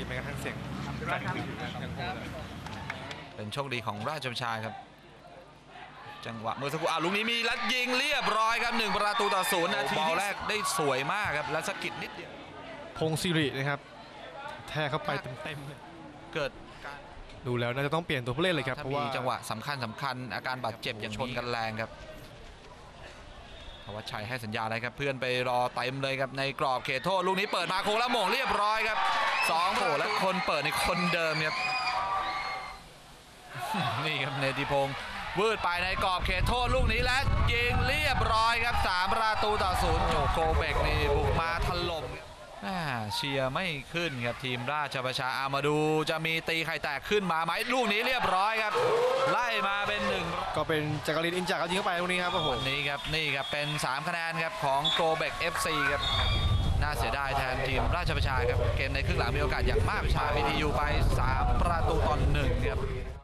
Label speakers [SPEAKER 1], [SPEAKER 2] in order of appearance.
[SPEAKER 1] ีแม้กระทั่งเสียงจังคง
[SPEAKER 2] เเป็นโชคดีของราชบัญชาครับ จังหวะเมื่อสักครู่อะลุงนี้มีลัดยิงเรียบร้อยครับหนึ่งประตูต่อศูนย์นาทีที่แรกได้สวยมากครับและสะกิดนิดเดียว
[SPEAKER 1] พงศิรินะครับ แทะเข้าไปเต็มๆเลย
[SPEAKER 2] เกิด
[SPEAKER 1] ดูแล้วน่าจะต้องเปลี่ยนตัวผู้เล่นเลยครับเพราะว่า
[SPEAKER 2] จังหวะสำคัญสำคัญอาการบาดเจ็บอย่างชนกันแรงครับธวัชชัยให้สัญญาอะไรครับ เพื่อนไปรอเต็มเลยครับในกรอบเขตโทษลูกนี้เปิดมาโค้งแล้วหม่งเรียบร้อยครับ สองโอ้และคนเปิดในคนเดิมครับนี่ครับเนติพงศ์วืดไปในกรอบเขตโทษลูกนี้และยิงเรียบร้อยครับสามประตูต่อศูนย์โอ้โหโกเบกนี่บุกมาถล่มครับอ่าเชียร์ไม่ขึ้นครับทีมราชประชาอามาดูจะมีตีไข่แตกขึ้นมาไหมลูกนี้เรียบร้อยครับ ไล่มาเป็นหนึ่ง
[SPEAKER 1] ก็เป็นจักรินอินจักรเอายิงเข้าไปตรงนี้ครับโอ้โห
[SPEAKER 2] นี่ครับนี่ครับเป็น 3 คะแนนครับของโกเบก FC ครับ น่าเสียดายแทนทีมราชประชาครับ เกมในครึ่งหลังมีโอกาสอย่างมากประชาพีทียูไป 3 ประตูต่อหนึ่งครับ